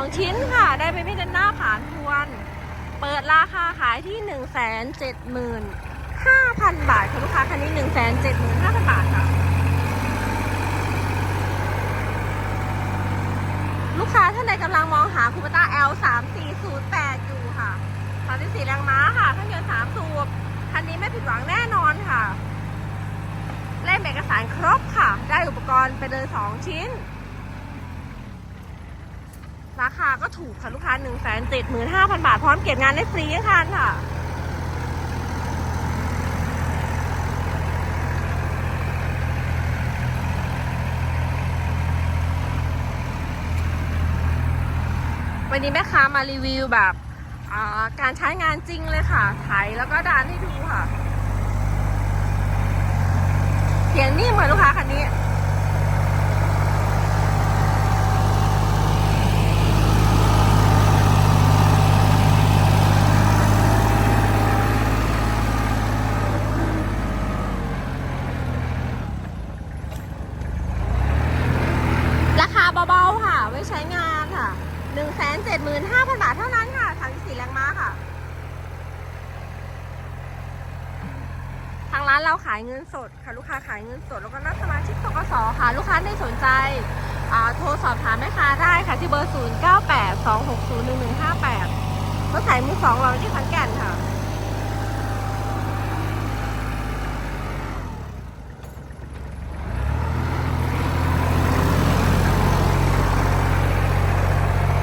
2 ชิ้นค่ะ ได้เป็นพี่เดนหน้าผ่านทวน เปิดราคาขายที่ 1 7 5 0 0 0 บาทค่ะลูกค้าคันนี้ 1 7 5 0 0 0 บาทค่ะ ลูกค้าท่านใดกำลังมองหาคูปต้า L 3 4 0 8อยู่ค่ะ34แรงม้าค่ะเครื่องยนต์3สูบคันนี้ไม่ผิดหวังแน่นอนค่ะ เล่มเอกสารครบค่ะ ได้อุปกรณ์ไปเลย 2 ชิ้น ราคาก็ถูกค่ะลูกค้า 1 7 5 0 0 0 บาท พร้อมเก็บงานได้ฟรีทั้งคันค่ะวันนี้แม่ค้ามารีวิวแบบาการใช้งานจริงเลยค่ะไถแล้วก็ดานให้ดูค่ะ เสียงนิ่เหมือนลูกคาเบาๆค่ะ ไว้ใช้งานค่ะ 175,000 บาทเท่านั้นค่ะทางสีแรงม้าค่ะ ทางร้านเราขายเงินสดค่ะ ลูกค้าขายเงินสดแล้วก็นักสมาชิกตกสค่ะ ลูกค้าได้สนใจอ่าโทรสอบถามแม่ค้าได้ค่ะ ที่เบอร์ 0 9 8 2 6 0 1 1 5 8รถขายมือสองเราที่ขันแก่นค่ะ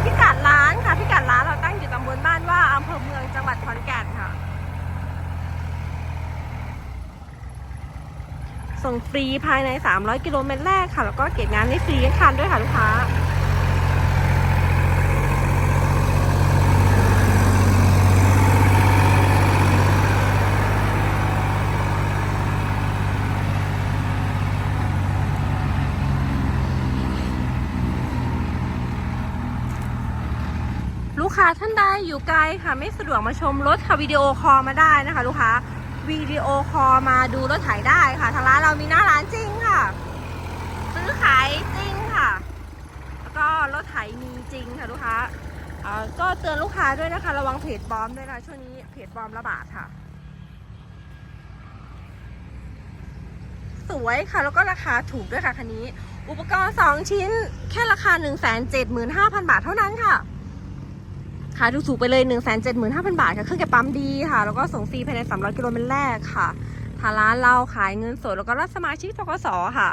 พิกัดร้านค่ะ พิกัดร้านเราตั้งอยู่ตำบลบ้านว่าอำเภอเมืองจังหวัดขอนแก่นค่ะ ส่งฟรีภายใน 300 กิโลเมตรแรกค่ะ แล้วก็เก็บงานได้ฟรีทั้งคันด้วยค่ะลูกค้าลูกค้าท่านใดอยู่ไกลค่ะไม่สะดวกมาชมรถค่ะวิดีโอคอลมาได้นะคะ ลูกค้า วิดีโอคอลมาดูรถไถได้ค่ะทางร้านเรามีหน้าร้านจริงค่ะ ซื้อขายจริงค่ะ แล้วก็รถไถมีจริงค่ะลูกค้าก็เตือนลูกค้าด้วยนะคะ ระวังเพจปลอมด้วยค่ะช่วงนี้เพจปลอมระบาดค่ะ สวยค่ะแล้วก็ราคาถูกด้วยค่ะคันนี้ อุปกรณ์ 2 ชิ้นแค่ราคา 1 7 5 0 0 0 บาทเท่านั้นค่ะ ขายถูกๆไปเลย 1 7 5 0 0 0 บาทค่ะ เครื่องเก็บปั๊มดีค่ะ แล้วก็ส่งฟรีภายใน 300 กิโลเมตรแรกค่ะทางร้านเราขายเงินสด แล้วก็รับสมาชิกทกสค่ะ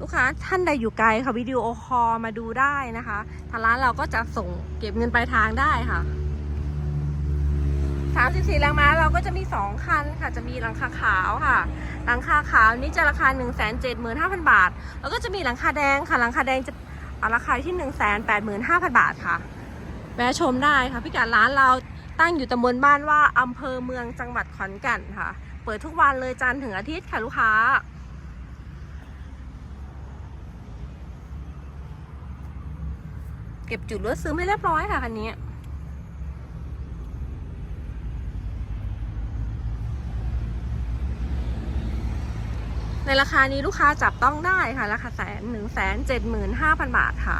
ลูกค้าท่านใดอยู่ไกลค่ะวิดีโอคอลมาดูได้นะคะทางร้านเราก็จะส่งเก็บเงินปลายทางได้ค่ะ34แรงม้าเราก็จะมี 2 คันค่ะ จะมีหลังคาขาวค่ะ หลังคาขาวนี้จะราคา 1 7 5 0 0 0 บาท แล้วก็จะมีหลังคาแดงค่ะ หลังคาแดงจะ เอาราคาที่ 1 8 5 0 0 0 บาทค่ะแวะชมได้ค่ะพิกัดร้านเราตั้งอยู่ตำบลบ้านว่าอำเภอเมืองจังหวัดขอนแก่นค่ะ เปิดทุกวันเลยจันทร์ถึงอาทิตย์ค่ะลูกค้า เก็บจุดรถซื้อไม่เรียบร้อยค่ะคันนี้ ในราคานี้ลูกค้าจับต้องได้ค่ะราคาแสนหนึ่งแสนเจ็ดหมื่นห้าพันบาทค่ะ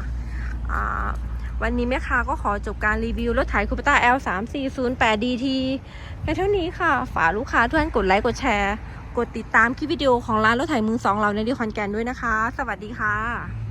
วันนี้แม่ค้าก็ขอจบการรีวิวรถไถคูปต้า L 3 4 0 8 DT เพียงเท่านี้ค่ะ ฝากลูกค้าทุกท่านกดไลค์กดแชร์ กดติดตามคลิปวิดีโอของร้านรถไถมือสองเราในดีคอนแกนด้วยนะคะ สวัสดีค่ะ